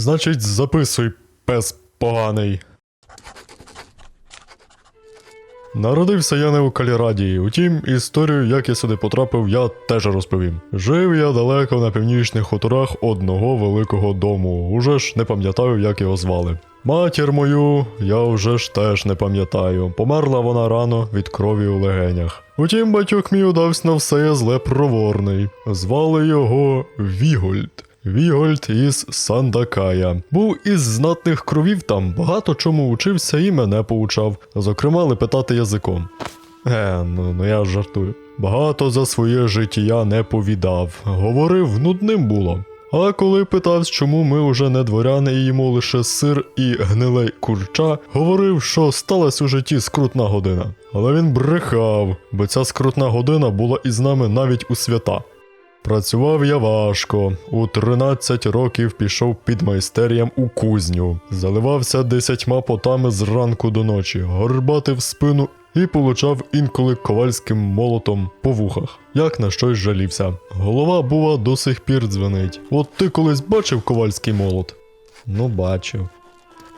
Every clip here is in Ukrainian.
Значить, записуй, пес поганий. Народився я не у Калірадії, утім, історію, як я сюди потрапив, я теж розповім. Жив я далеко на північних хуторах одного великого дому. Уже ж не пам'ятаю, як його звали. Матір мою я вже ж теж не пам'ятаю. Померла вона рано від крові у легенях. Утім, батьок мій удався на все зле проворний. Звали його Вігольд. Вігольд із Сандакая. Був із знатних кровів там, багато чому учився і мене поучав, зокрема лепетати язиком. Е, ну, ну я жартую. Багато за своє життя не повідав. Говорив, нудним було. А коли питався, чому ми уже не дворяни і їмо лише сир і гниле курча, говорив, що сталася у житті скрутна година. Але він брехав, бо ця скрутна година була із нами навіть у свята. Працював я важко. У 13 років пішов під майстеріям у кузню, заливався десятьма потами з ранку до ночі, горбатив спину і получав інколи ковальським молотом по вухах, як на щось жалівся. Голова, бува, до сих пір дзвенить. От ти колись бачив ковальський молот? Ну, бачив.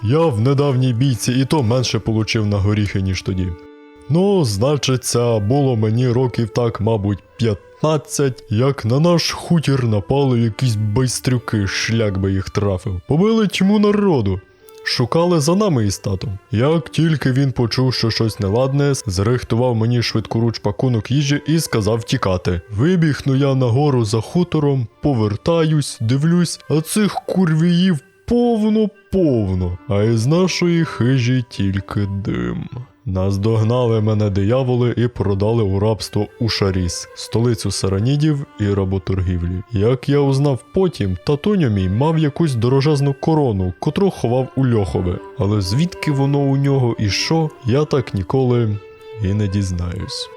Я в недавній бійці і то менше получив на горіхи, ніж тоді. Ну, значиться, було мені років так, мабуть, 15, як на наш хутір напали якісь байстрюки, шлях би їх трафив. Побили тьму народу. Шукали за нами із татом. Як тільки він почув, що щось неладне, зрихтував мені швидкоруч пакунок їжі і сказав тікати. Вибігну я нагору за хутором, повертаюсь, дивлюсь, а цих курвіїв повно-повно, а із нашої хижі тільки дим. Наздогнали мене дияволи і продали у рабство у Шаріс, столицю саранідів і работоргівлі. Як я узнав потім, татуньо мій мав якусь дорожезну корону, котру ховав у льохове. Але звідки воно у нього і що, я так ніколи і не дізнаюсь.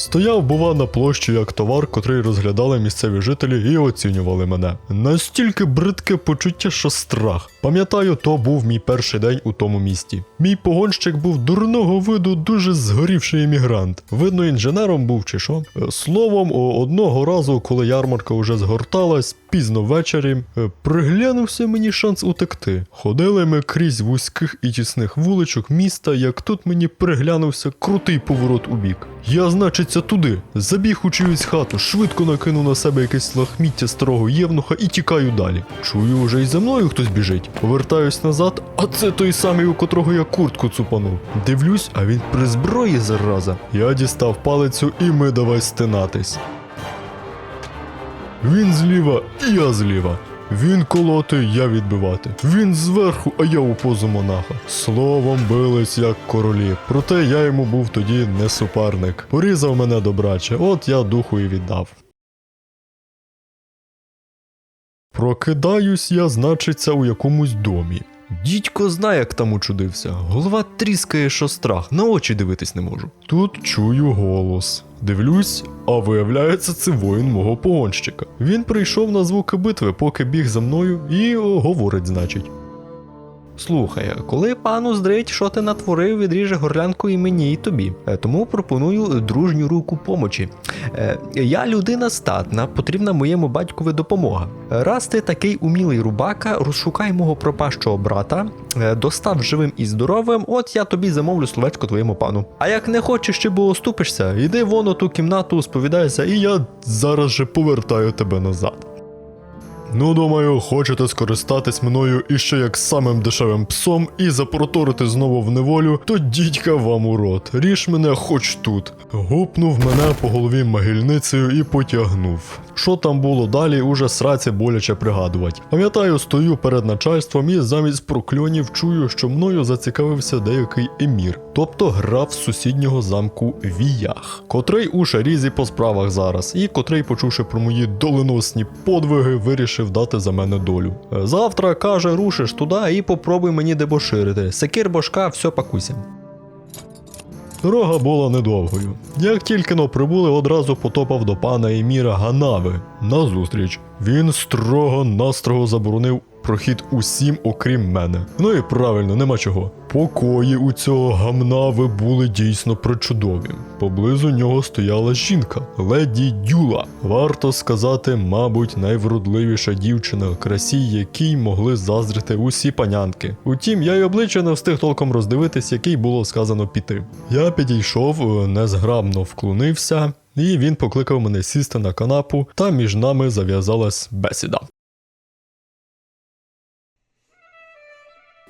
Стояв, бува, на площі як товар, котрий розглядали місцеві жителі і оцінювали мене. Настільки бридке почуття, що страх. Пам'ятаю, то був мій перший день у тому місті. Мій погонщик був дурного виду, дуже згорівший емігрант. Видно, інженером був чи що. Е, Словом, одного разу, коли ярмарка уже згорталась, пізно ввечері, е, приглянувся мені шанс утекти. Ходили ми крізь вузьких і тісних вуличок міста, як тут мені приглянувся крутий поворот у бік. Я, значиться, туди. Забіг у чиюсь хату, швидко накинув на себе якесь лахміття старого євнуха і тікаю далі. Чую, уже й за мною хтось біжить. Повертаюсь назад, а це той самий, у котрого я куртку цупанув. Дивлюсь, а він при зброї зараза. Я дістав палицю і ми давай стинатись. Він зліва, і я зліва. Він колоти, я відбивати. Він зверху, а я у позу монаха. Словом, бились як королі. Проте я йому був тоді не суперник. Порізав мене добраче, от я духу і віддав. Прокидаюсь я, значиться, у якомусь домі. Дідько знає, як там учудився. Голова тріскає, що страх, на очі дивитись не можу. Тут чую голос. Дивлюсь, а виявляється, це воїн мого погонщика. Він прийшов на звуки битви, поки біг за мною, і говорить, значить. Слухай, коли пану здрить, що ти натворив, відріже горлянку і мені, і тобі. Е, Тому пропоную дружню руку помочі. Е, Я людина статна, потрібна моєму батькові допомога. Раз ти такий умілий рубака, розшукай мого пропащого брата, е, достав живим і здоровим, от я тобі замовлю словечко твоєму пану. А як не хочеш, чи бо оступишся, іди вон у ту кімнату, сповідайся, І я зараз же повертаю тебе назад. Ну, думаю, хочете скористатись мною іще як самим дешевим псом і запроторити знову в неволю, то дідька вам у рот. Ріж мене хоч тут. Гупнув мене по голові могильницею і потягнув. Що там було далі, уже сраці боляче пригадувати. Пам'ятаю, стою перед начальством і замість прокльонів чую, що мною зацікавився деякий емір, тобто граф сусіднього замку Віях, котрий у шарізі по справах зараз, і котрий, почувши про мої доленосні подвиги, вирішив дати за мене долю. Е, Завтра каже, рушиш туди і попробуй мені дебоширити. Секир башка, все пакуйся. Дорога була недовгою. Як тільки но прибули, одразу потопав до пана Еміра Ганави на зустріч. Він строго настрого заборонив прохід усім, окрім мене. Ну і правильно, нема чого. Покої у цього гамна ви були дійсно причудові. Поблизу нього стояла жінка, леді Дюла. Варто сказати, мабуть, найвродливіша дівчина, красі якій могли заздрити усі панянки. Утім, я й обличчя не встиг толком роздивитись, який було сказано піти. Я підійшов, е, незграбно вклонився, і він покликав мене сісти на канапу, та між нами зав'язалась бесіда.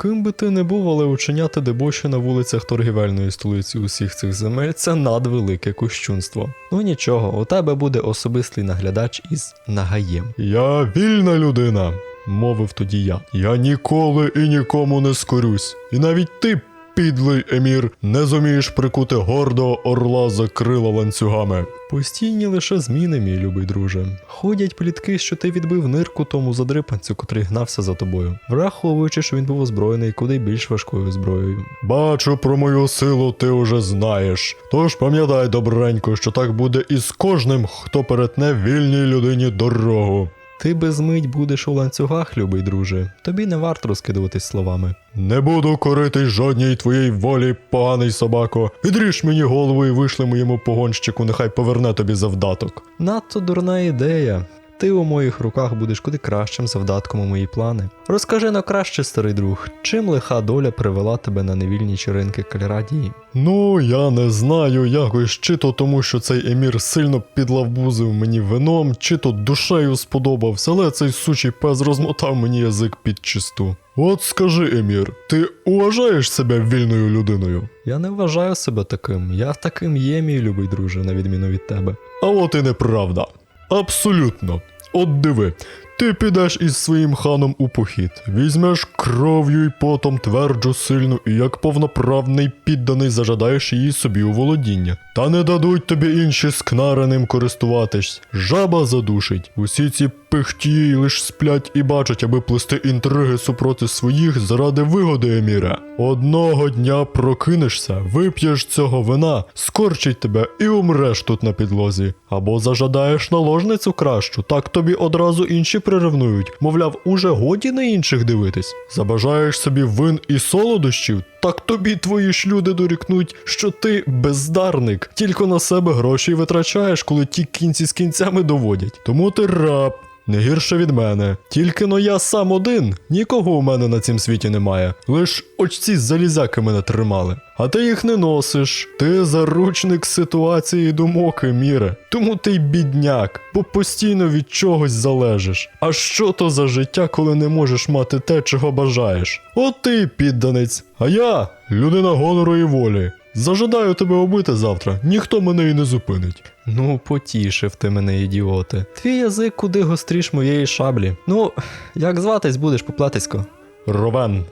Ким би ти не був, але учиняти дебоші на вулицях торгівельної столиці усіх цих земель це надвелике кощунство. Ну нічого, у тебе буде особистий наглядач із нагаєм. Я вільна людина, мовив тоді я. Я ніколи і нікому не скорюсь. І навіть ти, підлий емір, не зумієш прикути гордого орла за крила ланцюгами. Постійні лише зміни, мій любий друже. Ходять плітки, що ти відбив нирку тому задрипанцю, котрий гнався за тобою, враховуючи, що він був озброєний куди більш важкою зброєю. Бачу, про мою силу ти уже знаєш. Тож пам'ятай добренько, що так буде і з кожним, хто перетне вільній людині дорогу. Ти безмить будеш у ланцюгах, любий друже. Тобі не варто розкидуватись словами. Не буду коритись жодній твоїй волі, поганий собако. Відріж мені голову і вишли моєму погонщику, нехай поверне тобі завдаток. Надто дурна ідея. Ти у моїх руках будеш куди кращим завдатком у мої плани. Розкажи на краще, старий друг, чим лиха доля привела тебе на невільні черинки Кальрадії? Ну, я не знаю, якось чи то тому, що цей емір сильно підлавбузив мені вином, чи то душею сподобався, але цей сучий пес розмотав мені язик під чисту. От скажи, Емір, ти уважаєш себе вільною людиною? Я не вважаю себе таким. Я таким є, мій любий друже, на відміну від тебе. А от і неправда. Абсолютно. От диви, ти підеш із своїм ханом у похід, візьмеш кров'ю й потом тверджу сильну, і як повноправний підданий зажадаєш її собі у володіння. Та не дадуть тобі інші скнари ним користуватись. Жаба задушить. Усі ці пихті лиш сплять і бачать, аби плести інтриги супроти своїх заради вигоди Еміра. Одного дня прокинешся, вип'єш цього вина, скорчить тебе і умреш тут на підлозі. Або зажадаєш наложницю кращу, так тобі одразу інші приревнують. Мовляв, уже годі на інших дивитись. Забажаєш собі вин і солодощів, так тобі твої ж люди дорікнуть, що ти бездарник, тільки на себе гроші витрачаєш, коли ті кінці з кінцями доводять. Тому ти раб. Не гірше від мене. Тільки но я сам один, нікого у мене на цім світі немає. Лиш ось ці залізяки мене тримали. А ти їх не носиш. Ти заручник ситуації думок, міре. Тому ти й бідняк, бо постійно від чогось залежиш. А що то за життя, коли не можеш мати те, чого бажаєш? От ти підданець, а я людина гонору і волі. Зажадаю тебе убити завтра, ніхто мене і не зупинить. Ну, потішив ти мене, ідіоте. Твій язик куди гостріш моєї шаблі. Ну, як зватись будеш, поплатисько? Ровен.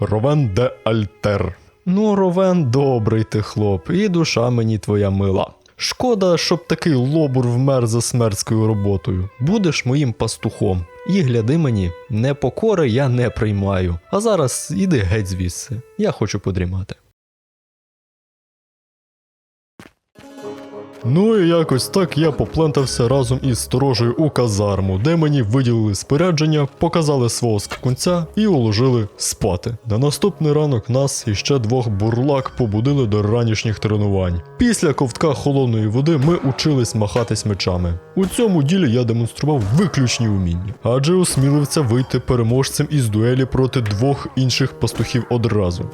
Ровен де Альтер. Ну, Ровен, добрий ти хлоп, і душа мені твоя мила. Шкода, щоб такий лобур вмер за смертською роботою. Будеш моїм пастухом. І гляди мені, непокори я не приймаю. А зараз іди геть звідси. Я хочу подрімати. Ну і якось так я поплентався разом із сторожею у казарму, де мені виділили спорядження, показали свого скакунця і уложили спати. На наступний ранок нас і ще двох бурлак побудили до ранішніх тренувань. Після ковтка холодної води ми учились махатись мечами. У цьому ділі я демонстрував виключні уміння, адже осмілився вийти переможцем із дуелі проти двох інших пастухів одразу.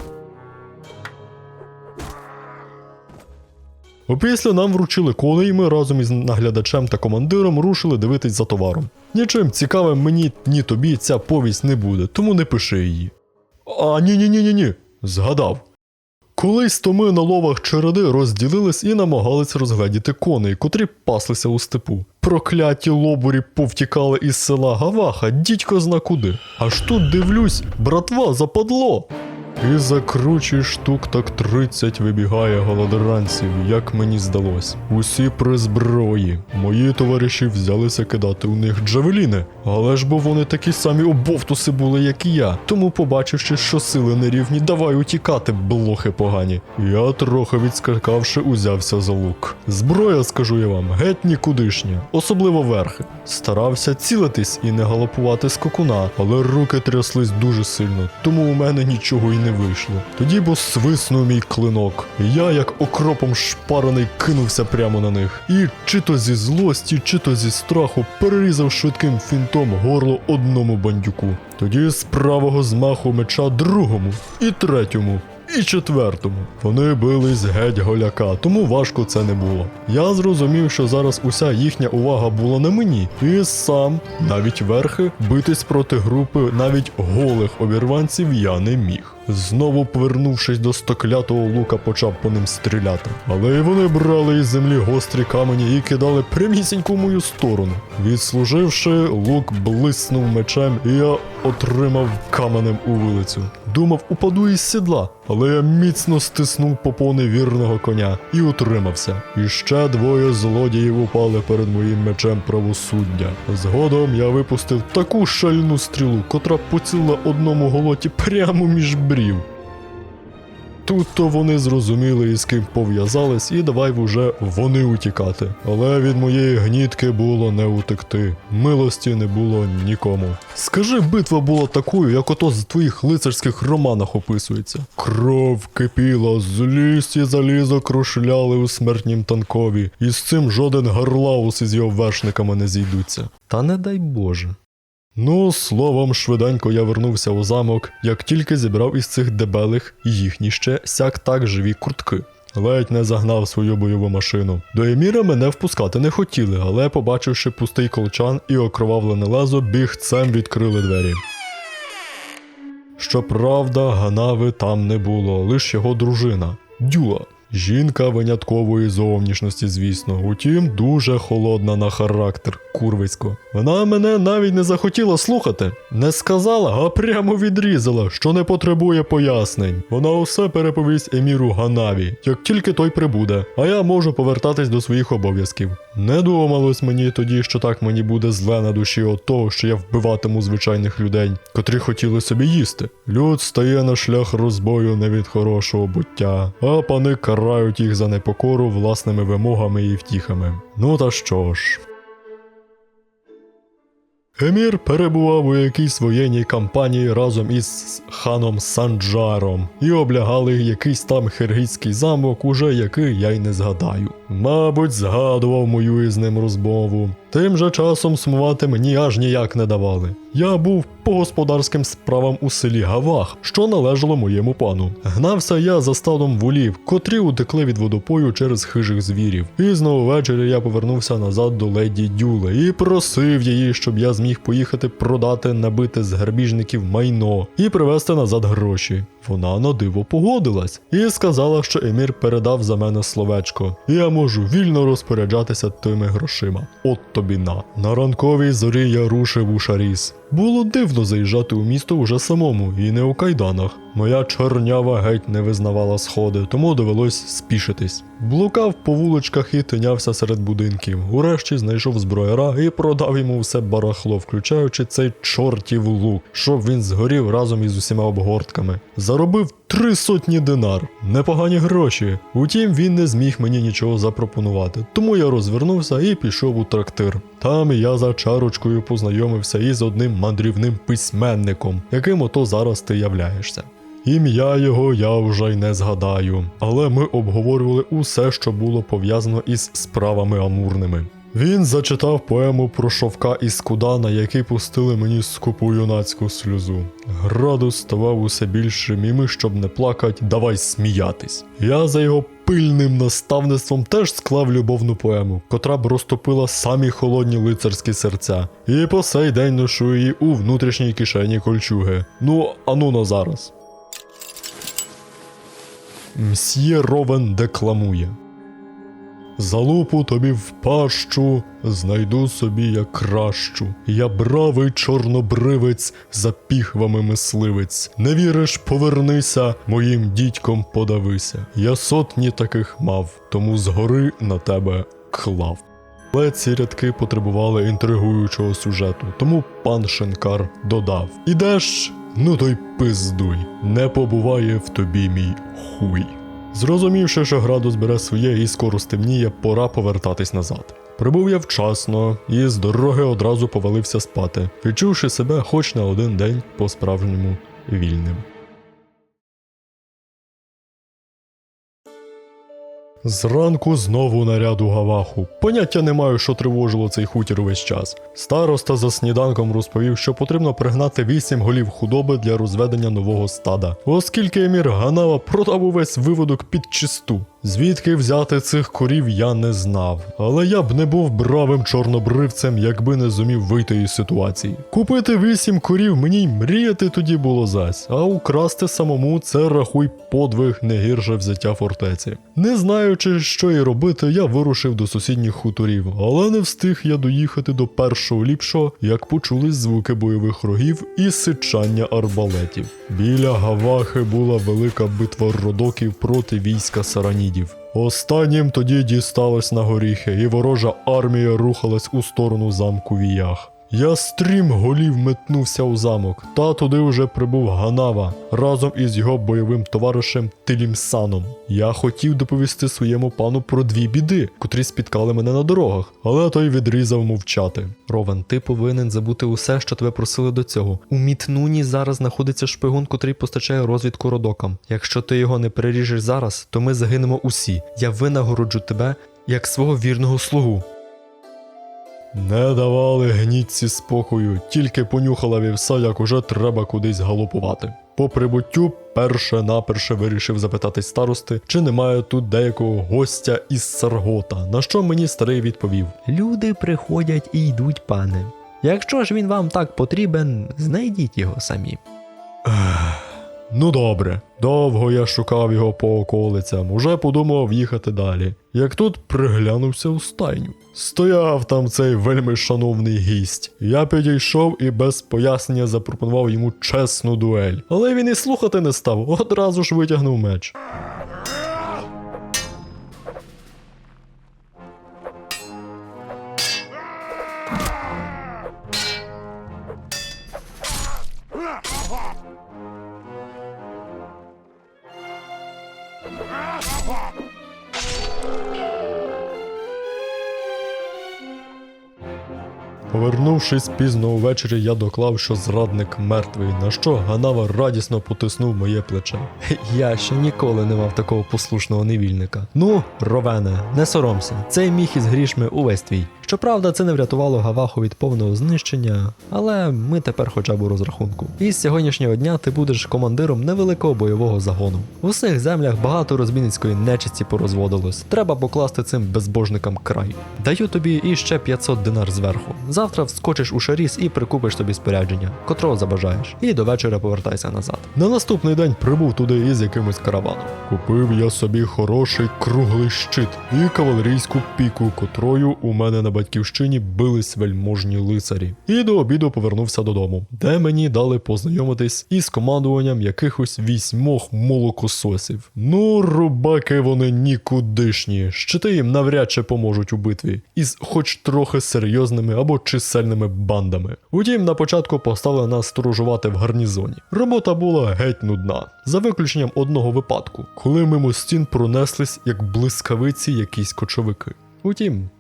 Опісля нам вручили коней, і ми разом із наглядачем та командиром рушили дивитись за товаром. Нічим цікавим мені ні тобі ця повість не буде, тому не пиши її. А ні ні ні ні ні згадав. Колись то ми на ловах череди розділились і намагались розгледіти коней, котрі паслися у степу. Прокляті лобурі повтікали із села Гаваха, дідько зна куди. Аж тут дивлюсь, братва западло. І за кручі штук так тридцять вибігає голодранців, як мені здалось. Усі при зброї. Мої товариші взялися кидати у них джавеліни, але ж бо вони такі самі обовтуси були, як і я. Тому, побачивши, що сили нерівні, давай утікати, блохи погані. Я трохи відскакавши, узявся за лук. Зброя, скажу я вам, геть нікудишня, особливо верхи. Старався цілитись і не галопувати скокуна, але руки тряслись дуже сильно, тому у мене нічого й не вийшло. Тоді бо свиснув мій клинок. і Я, як окропом шпарений, кинувся прямо на них. І чи то зі злості, чи то зі страху перерізав швидким фінтом горло одному бандюку. Тоді з правого змаху меча другому і третьому. І четвертому. Вони бились геть голяка, тому важко це не було. Я зрозумів, що зараз уся їхня увага була на мені, і сам, навіть верхи, битись проти групи навіть голих обірванців я не міг. Знову повернувшись до стоклятого лука, почав по ним стріляти. Але й вони брали із землі гострі камені і кидали прямісінько мою сторону. Відслуживши, лук блиснув мечем, і я отримав каменем у вилицю. Думав, упаду із сідла, але я міцно стиснув попони вірного коня і утримався. І ще двоє злодіїв упали перед моїм мечем правосуддя. Згодом я випустив таку шальну стрілу, котра поцілила одному голоті прямо між брів. Тут то вони зрозуміли, із ким пов'язались, і давай вже вони утікати. Але від моєї гнітки було не утекти. Милості не було нікому. Скажи, битва була такою, як ото з твоїх лицарських романах описується. Кров кипіла, злість і залізо крушляли у смертнім танкові, і з цим жоден гарлаус із його вершниками не зійдуться. Та не дай Боже. Ну, словом, швиденько я вернувся у замок, як тільки зібрав із цих дебелих їхні ще сяк так живі куртки. Ледь не загнав свою бойову машину. До Еміра мене впускати не хотіли, але, побачивши пустий колчан і окровавлене лезо, бігцем відкрили двері. Щоправда, Ганави там не було, лише його дружина Дюла. Жінка виняткової зовнішності, звісно, утім, дуже холодна на характер, курвисько. Вона мене навіть не захотіла слухати. Не сказала, а прямо відрізала, що не потребує пояснень. Вона усе переповість Еміру Ганаві, як тільки той прибуде, а я можу повертатись до своїх обов'язків. Не думалось мені тоді, що так мені буде зле на душі от того, що я вбиватиму звичайних людей, котрі хотіли собі їсти. Люд стає на шлях розбою не від хорошого буття, а пани карають їх за непокору власними вимогами і втіхами. Ну та що ж. Емір перебував у якійсь воєнній кампанії разом із ханом Санджаром і облягали якийсь там хиргизький замок, уже який я й не згадаю. Мабуть, згадував мою із ним розмову. Тим же часом сумувати мені аж ніяк не давали. Я був по господарським справам у селі Гавах, що належало моєму пану. Гнався я за стадом волів, котрі утекли від водопою через хижих звірів. І знову ввечері я повернувся назад до леді Дюли і просив її, щоб я зміг поїхати продати набите з грабіжників майно і привезти назад гроші. Вона на диво погодилась і сказала, що Емір передав за мене словечко, і я можу вільно розпоряджатися тими грошима. От тобі на. На ранковій зорі я рушив у Шаріс. Було дивно заїжджати у місто уже самому і не у кайданах. Моя чорнява геть не визнавала сходи, тому довелось спішитись. Блукав по вуличках і тинявся серед будинків. Урешті знайшов зброяра і продав йому все барахло, включаючи цей чортів лук, щоб він згорів разом із усіма обгортками. Заробив три сотні динар. Непогані гроші. Утім, він не зміг мені нічого запропонувати, тому я розвернувся і пішов у трактир. Там я за чарочкою познайомився із одним мандрівним письменником, яким ото зараз ти являєшся. Ім'я його я вже й не згадаю, але ми обговорювали усе, що було пов'язано із справами амурними. Він зачитав поему про шовка із Кудана, який пустили мені скупу юнацьку сльозу. Градус ставав усе більшим, і ми, щоб не плакать, давай сміятись. Я за його пильним наставництвом теж склав любовну поему, котра б розтопила самі холодні лицарські серця. І по сей день ношу її у внутрішній кишені кольчуги. Ну, ану на зараз. Мсьє Ровен декламує. Залупу тобі в пащу, знайду собі я кращу. Я бравий чорнобривець, за піхвами мисливець. Не віриш, повернися, моїм дідьком подавися. Я сотні таких мав, тому згори на тебе клав. Але ці рядки потребували інтригуючого сюжету, тому пан Шенкар додав: Ідеш, ну то й пиздуй, не побуває в тобі мій хуй. Зрозумівши, що градус бере своє і скоро стемніє, пора повертатись назад. Прибув я вчасно і з дороги одразу повалився спати, відчувши себе хоч на один день по-справжньому вільним. Зранку знову наряду гаваху. Поняття не маю, що тривожило цей хутір увесь час. Староста за сніданком розповів, що потрібно пригнати вісім голів худоби для розведення нового стада, оскільки емір Ганава продав увесь виводок під чисту. Звідки взяти цих корів я не знав, але я б не був бравим чорнобривцем, якби не зумів вийти із ситуації. Купити вісім корів мені й мріяти тоді було зась, а украсти самому це рахуй подвиг не гірше взяття фортеці. Не знаючи, що й робити, я вирушив до сусідніх хуторів, але не встиг я доїхати до першого ліпшого, як почулись звуки бойових рогів і сичання арбалетів. Біля Гавахи була велика битва родоків проти війська саранідів. Останнім тоді дісталось на горіхи, і ворожа армія рухалась у сторону замку Віях. Я стрім голів метнувся у замок, та туди вже прибув Ганава разом із його бойовим товаришем Тилімсаном. Я хотів доповісти своєму пану про дві біди, котрі спіткали мене на дорогах, але той відрізав мовчати. Ровен, ти повинен забути усе, що тебе просили до цього. У Мітнуні зараз знаходиться шпигун, котрий постачає розвідку родокам. Якщо ти його не переріжеш зараз, то ми загинемо усі. Я винагороджу тебе як свого вірного слугу. Не давали гнітці спокою, тільки понюхала вівса, як уже треба кудись галопувати. По прибуттю перше наперше вирішив запитати старости, чи немає тут деякого гостя із Саргота, на що мені старий відповів. Люди приходять і йдуть, пане. Якщо ж він вам так потрібен, знайдіть його самі. Ну добре, довго я шукав його по околицям, уже подумав їхати далі. Як тут приглянувся у стайню. Стояв там цей вельми шановний гість. Я підійшов і без пояснення запропонував йому чесну дуель. Але він і слухати не став, одразу ж витягнув меч. Повернувшись пізно увечері, я доклав, що зрадник мертвий, на що Ганава радісно потиснув моє плече. Я ще ніколи не мав такого послушного невільника. Ну, Ровене, не соромся, цей міг із грішми увесь твій. Щоправда, це не врятувало Гаваху від повного знищення, але ми тепер хоча б у розрахунку. І з сьогоднішнього дня ти будеш командиром невеликого бойового загону. В усіх землях багато розбійницької нечисті порозводилось. Треба покласти цим безбожникам край. Даю тобі і ще 500 динар зверху. Завтра вскочиш у шаріс і прикупиш собі спорядження, котрого забажаєш, і до вечора повертайся назад. На наступний день прибув туди із якимось караваном. Купив я собі хороший круглий щит і кавалерійську піку, котрою у мене на батьківщині бились вельможні лицарі. І до обіду повернувся додому, де мені дали познайомитись із командуванням якихось вісьмох молокососів. Ну, рубаки вони нікудишні. Щити їм навряд чи поможуть у битві, із хоч трохи серйозними або чисельними бандами. Утім, на початку поставили нас сторожувати в гарнізоні. Робота була геть нудна, за виключенням одного випадку, коли мимо стін пронеслись як блискавиці якісь кочовики. Утім,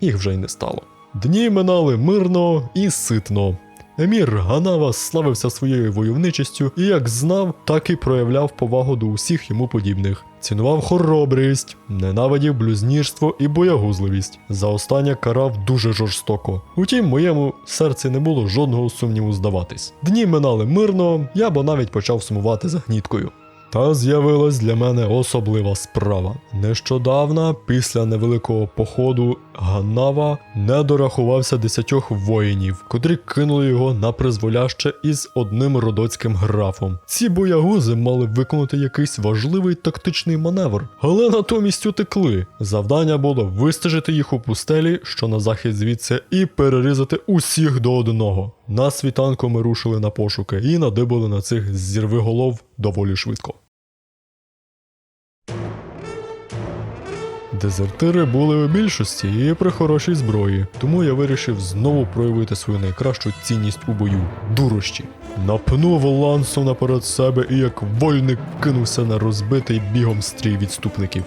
їх вже й не стало. Дні минали мирно і ситно. Емір Ганава славився своєю войовничістю і як знав, так і проявляв повагу до усіх йому подібних. Цінував хоробрість, ненавидів блюзнірство і боягузливість. За останнє карав дуже жорстоко. Утім, моєму серці не було жодного сумніву здаватись. Дні минали мирно, я бо навіть почав сумувати за гніткою. Та з'явилась для мене особлива справа. Нещодавно, після невеликого походу, Ганнава не дорахувався десятьох воїнів, котрі кинули його на призволяще із одним родоцьким графом. Ці боягузи мали виконати якийсь важливий тактичний маневр, але натомість утекли. Завдання було вистежити їх у пустелі, що на захід звідси, і перерізати усіх до одного. На світанку ми рушили на пошуки і надибали на цих зірвиголов доволі швидко. Дезертири були у більшості і при хорошій зброї, тому я вирішив знову проявити свою найкращу цінність у бою дурощі. Напнув лансу наперед себе і як вольник кинувся на розбитий бігом стрій відступників.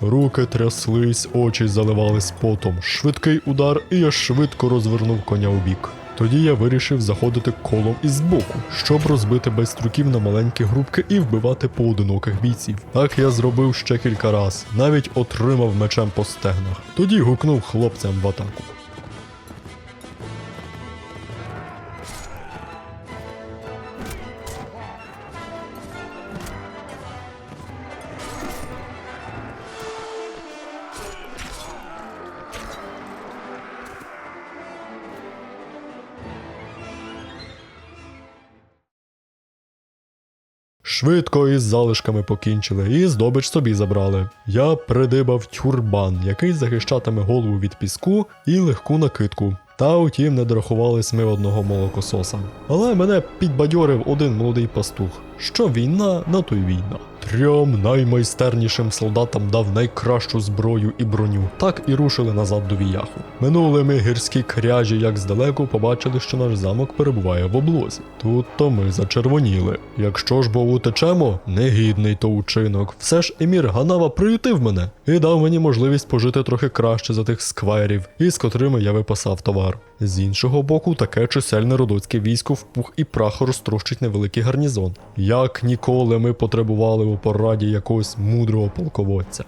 Руки тряслись, очі заливались потом. Швидкий удар, і я швидко розвернув коня у бік. Тоді я вирішив заходити колом із боку, щоб розбити без струків на маленькі групки і вбивати поодиноких бійців. Так я зробив ще кілька раз, навіть отримав мечем по стегнах. Тоді гукнув хлопцям в атаку. Швидко із залишками покінчили і здобич собі забрали. Я придибав тюрбан, який захищатиме голову від піску і легку накидку. Та утім не дорахувались ми одного молокососа. Але мене підбадьорив один молодий пастух. Що війна, на то й війна. Трьом наймайстернішим солдатам дав найкращу зброю і броню, так і рушили назад до віяху. Минули ми гірські кряжі, як здалеку побачили, що наш замок перебуває в облозі. Тут то ми зачервоніли. Якщо ж бо утечемо, негідний то учинок. Все ж емір Ганава приютив мене і дав мені можливість пожити трохи краще за тих сквайрів, із котрими я випасав товар. З іншого боку, таке чисельне родоцьке військо в пух і прах розтрощить невеликий гарнізон. Як ніколи ми потребували у пораді якогось мудрого полководця.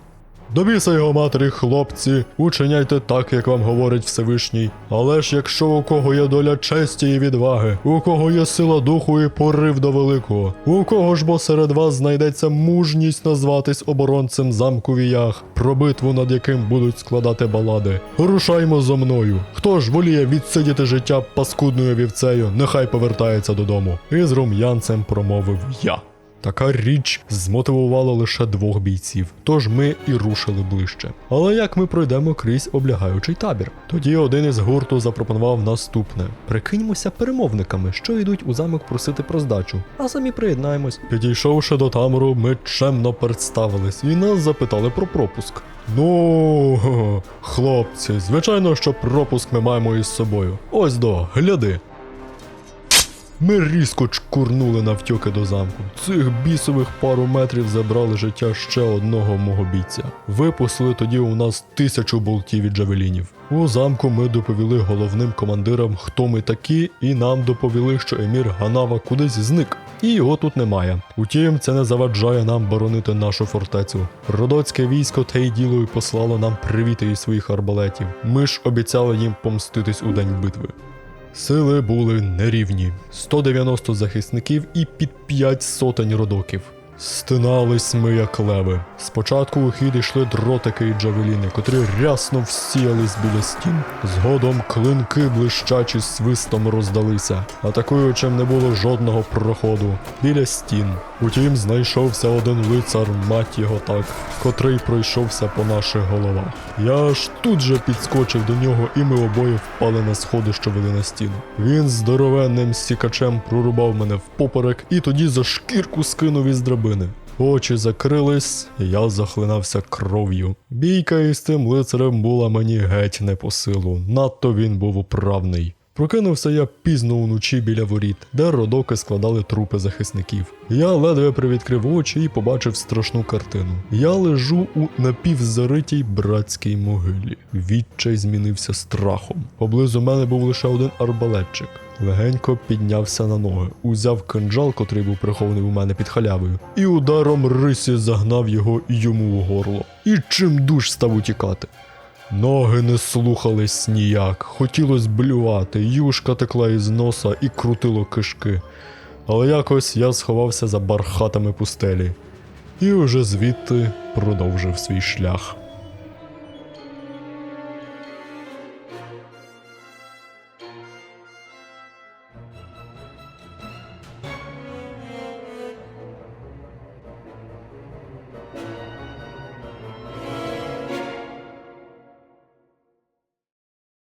До біса його матері, хлопці, учиняйте так, як вам говорить Всевишній. Але ж якщо у кого є доля честі і відваги, у кого є сила духу і порив до великого, у кого ж бо серед вас знайдеться мужність назватись оборонцем замку віях, про битву над яким будуть складати балади. Рушаймо зо мною. Хто ж воліє відсидіти життя паскудною вівцею, нехай повертається додому. І з рум'янцем промовив я. Така річ змотивувала лише двох бійців, тож ми і рушили ближче. Але як ми пройдемо крізь облягаючий табір? Тоді один із гурту запропонував наступне: прикиньмося перемовниками, що йдуть у замок просити про здачу, а самі приєднаємось. Підійшовши до табору, ми чемно представились і нас запитали про пропуск. Ну, хлопці, звичайно, що пропуск ми маємо із собою. Ось до, гляди. Ми різко чкурнули навтьоки до замку. Цих бісових пару метрів забрали життя ще одного мого бійця. Випустили тоді у нас тисячу болтів від джавелінів. У замку ми доповіли головним командирам, хто ми такі, і нам доповіли, що емір Ганава кудись зник, і його тут немає. Утім, це не заваджає нам боронити нашу фортецю. Родоцьке військо те й діло й послало нам привіти із своїх арбалетів. Ми ж обіцяли їм помститись у день битви. Сили були нерівні: 190 захисників і під 5 сотень родоків. Стинались ми, як леви. Спочатку у хід йшли дротики і джавеліни, котрі рясно всіялись біля стін. Згодом клинки блищачі свистом роздалися, атакуючим не було жодного проходу біля стін. Утім, знайшовся один лицар, мать його так, котрий пройшовся по наших головах. Я ж тут же підскочив до нього, і ми обоє впали на сходи, що вели на стіну. Він здоровенним сікачем прорубав мене впоперек і тоді за шкірку скинув із драбини. Очі закрились, я захлинався кров'ю. Бійка із тим лицарем була мені геть не по силу, надто він був управний. Прокинувся я пізно уночі біля воріт, де родоки складали трупи захисників. Я ледве привідкрив очі і побачив страшну картину. Я лежу у напівзаритій братській могилі. Відчай змінився страхом. Поблизу мене був лише один арбалетчик. Легенько піднявся на ноги, узяв кинджал, котрий був прихований у мене під халявою, і ударом рисі загнав його йому в горло. І чим душ став утікати. Ноги не слухались ніяк, хотілось блювати, юшка текла із носа і крутило кишки. Але якось я сховався за бархатами пустелі і уже звідти продовжив свій шлях.